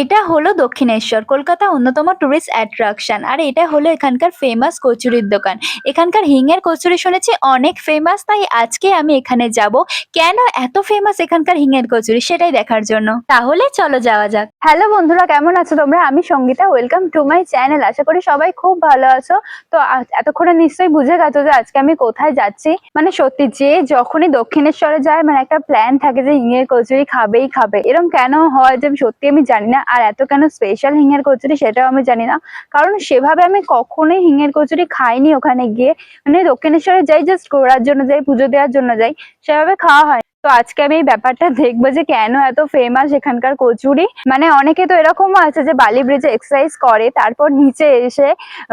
এটা হলো দক্ষিণেশ্বর, কলকাতা অন্যতম টুরিস্ট অ্যাট্রাকশন আর এটা হলো এখানকার ফেমাস কচুরির দোকান। এখানকার হিঙের কচুরি শুনেছি, অনেক ফেমাস তাই আজকে আমি এখানে যাব। কেন এত ফেমাস এখানকার হিঙের কচুরি, সেটাই দেখার জন্য। তাহলে চলো যাওয়া যাক। হ্যালো বন্ধুরা, কেমন আছো তোমরা? আমি Sangeeta welcome to my channel আশা করি সবাই খুব ভালো আছো। তো এতক্ষণে নিশ্চয়ই বুঝে গেছো যে আজকে আমি কোথায় যাচ্ছি। মানে সত্যি যে যখনই দক্ষিণেশ্বরে যায় মানে একটা প্ল্যান থাকে যে হিঙের কচুরি খাবেই খাবে। এরকম কেন হয় যে আমি সত্যি আমি জানি না। আর এত কেন স্পেশাল হিঙের কচুরি সেটাও আমি জানি না। কারণ সেভাবে আমি কখনোই হিঙের কচুরি খাইনি ওখানে গিয়ে। মানে দক্ষিণেশ্বরে যাই জাস্ট ঘোরার জন্য যাই, পুজো দেওয়ার জন্য যাই, সেভাবে খাওয়া হয় তো আজকে আমি এই ব্যাপারটা দেখব যে কেন এত ফেমাস এখানকার কচুরি। মানে অনেকে তো এরকমও আছে যে বালি ব্রিজে এক্সারসাইজ করে, তারপর নিচে এসে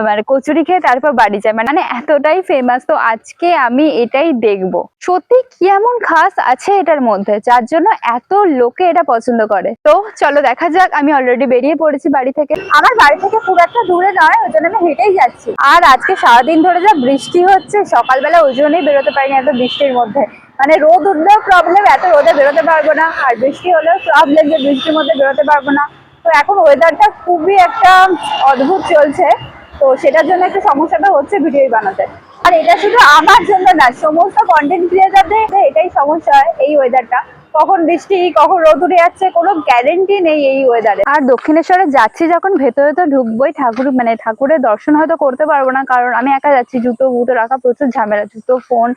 মানে কচুরি খেয়ে তারপর বাড়ি যায়। মানে এতটাই ফেমাস তো আজকে আমি এটাই দেখব। সত্যি কি এমন খাস আছে এটার মধ্যে, যার জন্য এত লোকে এটা পছন্দ করে? তো চলো দেখা যাক, আমি অলরেডি বেরিয়ে পড়েছি বাড়ি থেকে। আমার বাড়ি থেকে খুব একটা দূরে নয়, ওই জন্য আমি হেঁটেই যাচ্ছি। আর আজকে সারাদিন ধরে যা বৃষ্টি হচ্ছে, সকালবেলা ওই জন্যই বেরোতে পারিনি এত বৃষ্টির মধ্যে। মানে রোদ উঠলেও প্রবলেম এত রোদে বেরোতে পারব না, আর বৃষ্টি হলেও প্রবলেম যে বৃষ্টির মধ্যে বেরোতে পারব না। তো এখন ওয়েদারটা খুবই একটা অদ্ভুত চলছে, তো সেটার জন্য একটু সমস্যাটা হচ্ছে ভিডিও বানাতে। আর এটা শুধু আমার জন্য না, সমস্ত কন্টেন্ট ক্রিয়েটারদের এটাই সমস্যা হয় এই ওয়েদারটা কখন বৃষ্টি, কখন রোদ উঠে যাচ্ছে, কোনো গ্যারেন্টি নেই এই ওয়েদারে আর দক্ষিণেশ্বরে যাচ্ছি যখন, ভেতরে তো ঢুকবোই, ঠাকুর মানে ঠাকুরের দর্শন হয়তো করতে পারব না, কারণ আমি একা যাচ্ছি, জুতো, বুতো রাখা প্রচুর ঝামেলা, জুতো ফোন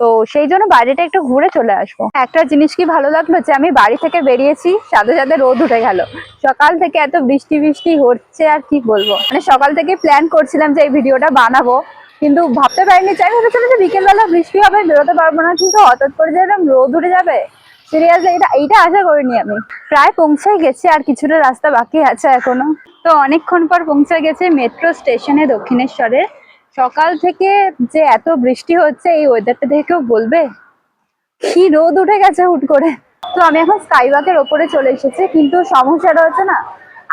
তো সেই জন্য বাইরেটা একটু ঘুরে চলে আসব। একটা জিনিস কি ভালো লাগল যে আমি বাড়ি থেকে বেরিয়েছি, সাথে সাথে রোদ উঠে গেল। সকাল থেকে এত বৃষ্টি বৃষ্টি হচ্ছে আর কি বলব। মানে সকাল থেকে প্ল্যান করছিলাম যে এই ভিডিওটা বানাবো, কিন্তু ভাবতে পারিনি চাই ভেবেছিলাম যে বিকেলবেলা বৃষ্টি হবে, বেরোতে পারব না, কিন্তু হঠাৎ করে যে রোদ উঠে যাবে সিরিয়াসলি এটা, এইটা আশা করিনি আমি। প্রায় পৌঁছে গেছি, আর কিছুটা রাস্তা বাকি আছে এখনও। তো অনেকক্ষণ পর পৌঁছে গেছে মেট্রো স্টেশনে দক্ষিণেশ্বরে। সকাল থেকে যে এত বৃষ্টি হচ্ছে, এই ওয়েদারটা দেখে কেউ বলবে? কি রোদ উঠে গেছে হুট করে। তো আমি এখন স্কাইওয়াকের ওপরে চলে এসেছি, কিন্তু সমস্যাটা হচ্ছে না,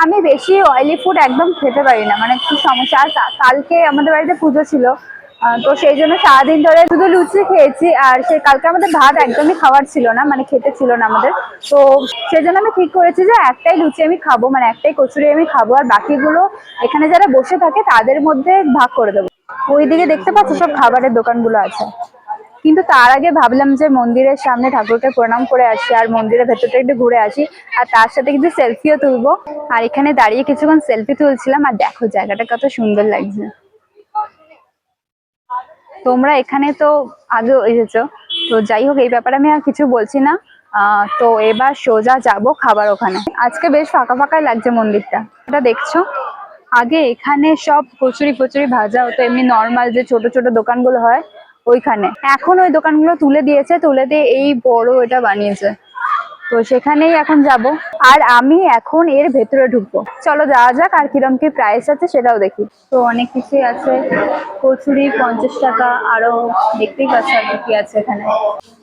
আমি বেশি অয়েলি ফুড একদম খেতে পারি না। মানে খুব সমস্যা? আর কালকে আমাদের বাড়িতে পুজো ছিল তো সেই জন্য সারাদিন ধরে শুধু লুচি খেয়েছি, আর সে কালকে আমাদের ভাত একদমই খাওয়ার ছিল না মানে খেতে ছিল না আমাদের। তো সেই জন্য আমি ঠিক করেছি যে একটাই লুচি আমি খাব মানে একটাই কচুরি আমি খাব, আর বাকিগুলো এখানে যারা বসে থাকে তাদের মধ্যে ভাগ করে দেবো। ওইদিকে দেখতে পাচ্ছ সব খাবারের দোকানগুলো আছে। কিন্তু তার আগে ভাবলাম যে মন্দিরের সামনে ঠাকুরকে প্রণাম করে আসি আর মন্দিরের ভেতরটা একটু ঘুরে আসি আর তার সাথে কিছু সেলফিও তুলবো। আর এখানে দাঁড়িয়ে কিছুক্ষণ সেলফি তুলছিলাম আর দেখো জায়গাটা কত সুন্দর লাগছে। তোমরা এখানে তো আগেও এসেছ। তো যাই হোক, এই ব্যাপারে আমি আর কিছু বলছি না। তো এবার সোজা যাব খাবার ওখানে। আজকে বেশ ফাঁকা ফাঁকাই লাগছে মন্দিরটা। এটা দেখছ? আগে এখানে সব কচুরি ফচুরি ভাজা হতো, এমনি নর্মাল যে ছোট ছোট দোকানগুলো হয় ওইখানে। এখন ওই দোকানগুলো তুলে দিয়েছে, তুলে দিয়ে এই বড় এটা বানিয়েছে। তো সেখানেই এখন যাব। আর আমি এখন এর ভেতরে ঢুকবো। চলো যাওয়া যাক, আর কিরম কি প্রাইস আছে সেটাও দেখি। তো অনেক কিছুই আছে। কচুরি পঞ্চাশ টাকা, আরও দেখতেই পাচ্ছি কি আছে এখানে।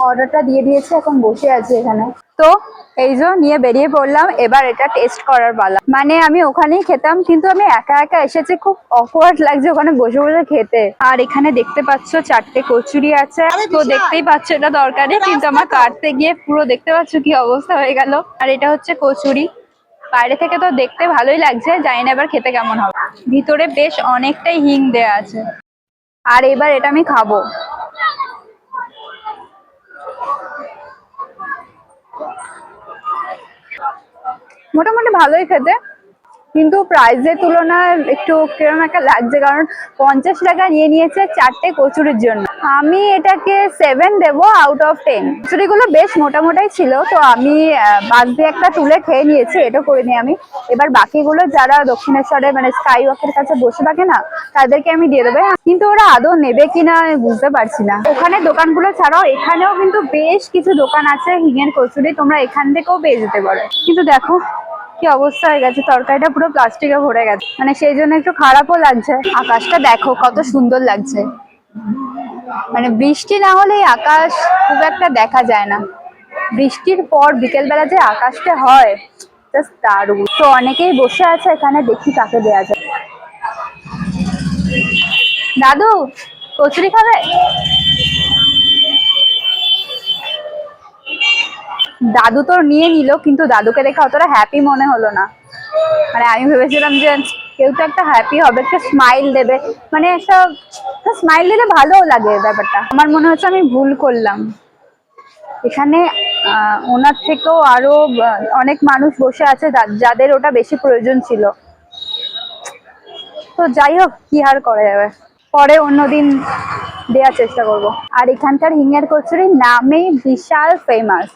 অর্ডারটা দিয়ে দিয়েছে, এখন বসে আছে এখানে। তো এই যে নিয়ে বেরিয়ে পড়লাম এবার এটা টেস্ট করার পালা। মানে আমি ওখানেই খেতাম কিন্তু আমি একা একা এসেছি খুব অকওয়ার্ড লাগছে ওখানে বসে বসে খেতে। আর এখানে দেখতে পাচ্ছ চারটে কচুরি আছে তো দেখতেই পাচ্ছ এটা দরকারে কিন্তু আমার কাটতে গিয়ে পুরো দেখতে পাচ্ছ কি অবস্থা হয়ে গেল। আর এটা হচ্ছে কচুরি। বাইরে থেকে তো দেখতে ভালোই লাগছে জানি না এবার খেতে কেমন হবে। ভিতরে বেশ অনেকটাই হিং দেয়া আছে। আর এবার এটা আমি খাব। মোটামুটি ভালোই খেতে, কিন্তু প্রাইসের তুলনায় একটু কীরকম একটা লাগছে, কারণ পঞ্চাশ টাকা নিয়ে নিয়েছে চারটে কচুরির জন্য। আমি এটাকে সেভেন দেব আউট অফ টেন কচুরিগুলো বেশ মোটামোটাই ছিল, তো আমি বাদ দিয়ে একটা তুলে খেয়ে নিয়েছি, এটা করে করিনি আমি। এবার বাকিগুলো যারা দক্ষিণেশ্বরে মানে স্কাই ওয়াকের কাছে বসে থাকে না, তাদেরকে আমি দিয়ে দেবো। কিন্তু ওরা আদৌ নেবে কিনা বুঝতে পারছি না। ওখানে দোকানগুলো ছাড়াও এখানেও কিন্তু বেশ কিছু দোকান আছে হিঙের কচুরি, তোমরা এখান থেকেও পেয়ে যেতে পারো। কিন্তু দেখো কি অবস্থা হয়ে গেছে? তরকারিটা পুরো প্লাস্টিকে ভরে গেছে। মানে সেই জন্য একটু খারাপও লাগছে। আকাশটা দেখো, কত সুন্দর লাগছে। মানে বৃষ্টি না হলে আকাশ খুব একটা দেখা যায় না। বৃষ্টির পর বিকেলবেলা যে আকাশটা হয় দারুণ। তো অনেকেই বসে আছে এখানে, দেখি কাকে দেয়া যায়। দাদু, কচুরি খাবে? দাদু তো নিয়ে নিল, কিন্তু দাদুকে দেখে অতটা হ্যাপি মনে হলো না। মানে আমি ভেবেছিলাম যে কেউ তো একটা হ্যাপি হবে, একটা স্মাইল দেবে। মানে একটা স্মাইল দিলে ভালোও লাগে ব্যাপারটা। আমার মনে হচ্ছে আমি ভুল করলাম। এখানে ওনার থেকেও আরও অনেক মানুষ বসে আছে যাদের ওটা বেশি প্রয়োজন ছিল। তো যাই হোক, কি আর করা যাবে? পরে অন্যদিন দেওয়ার চেষ্টা করব। আর এখানকার হিঙের কচুরি নামেই বিশাল ফেমাস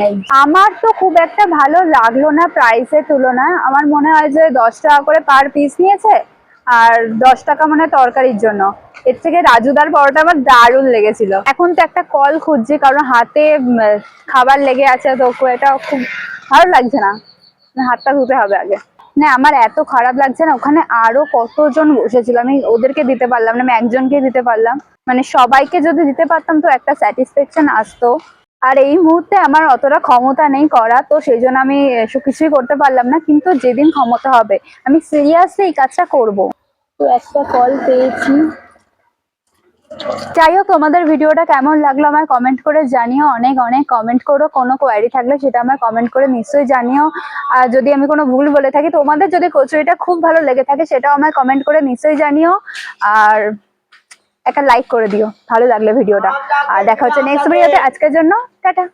মানে আমার তো খুব একটা ভালো লাগল না প্রাইসের তুলনায়। আমার মনে হয় যে দশ টাকা করে পার পিস নিয়েছে, আর দশ টাকা মানে তরকারির জন্য। এর থেকে রাজুদার পরোটা আমার দারুণ লেগেছিল। এখন তো একটা কল খুঁজছি, কারণ হাতে খাবার লেগে আছে, তো এটা খুব ভালো লাগছে না। হাতটা ধুতে হবে আগে। না, আমার এত খারাপ লাগছে না, ওখানে আরও কতজন বসেছিল? আমি ওদেরকে দিতে পারলাম না, আমি একজনকে দিতে পারলাম। মানে সবাইকে যদি দিতে পারতাম তো একটা স্যাটিসফ্যাকশন আসতো। আর এই মুহূর্তে আমার অতটা ক্ষমতা নেই করা, তো সেই জন্য আমি কিছুই করতে পারলাম না, কিন্তু যেদিন ক্ষমতা হবে, আমি সিরিয়াসলি এই কাজটা করব। তো একটা কল পেয়েছি। যাই হোক, তোমাদের ভিডিওটা কেমন লাগল আমায় কমেন্ট করে জানিও। অনেক অনেক কমেন্ট করো। কোনো কোয়ারি থাকলে সেটা আমায় কমেন্ট করে নিশ্চয়ই জানিও। আর যদি আমি কোনো ভুল বলে থাকি, তোমাদের যদি কচুরিটা খুব ভালো লেগে থাকে, সেটাও আমায় কমেন্ট করে নিশ্চয়ই জানিও। আর একটা লাইক করে দিও, ভালো লাগলে ভিডিওটা আর দেখা হচ্ছে নেক্সট ভিডিওতে আজকের জন্য টাটা।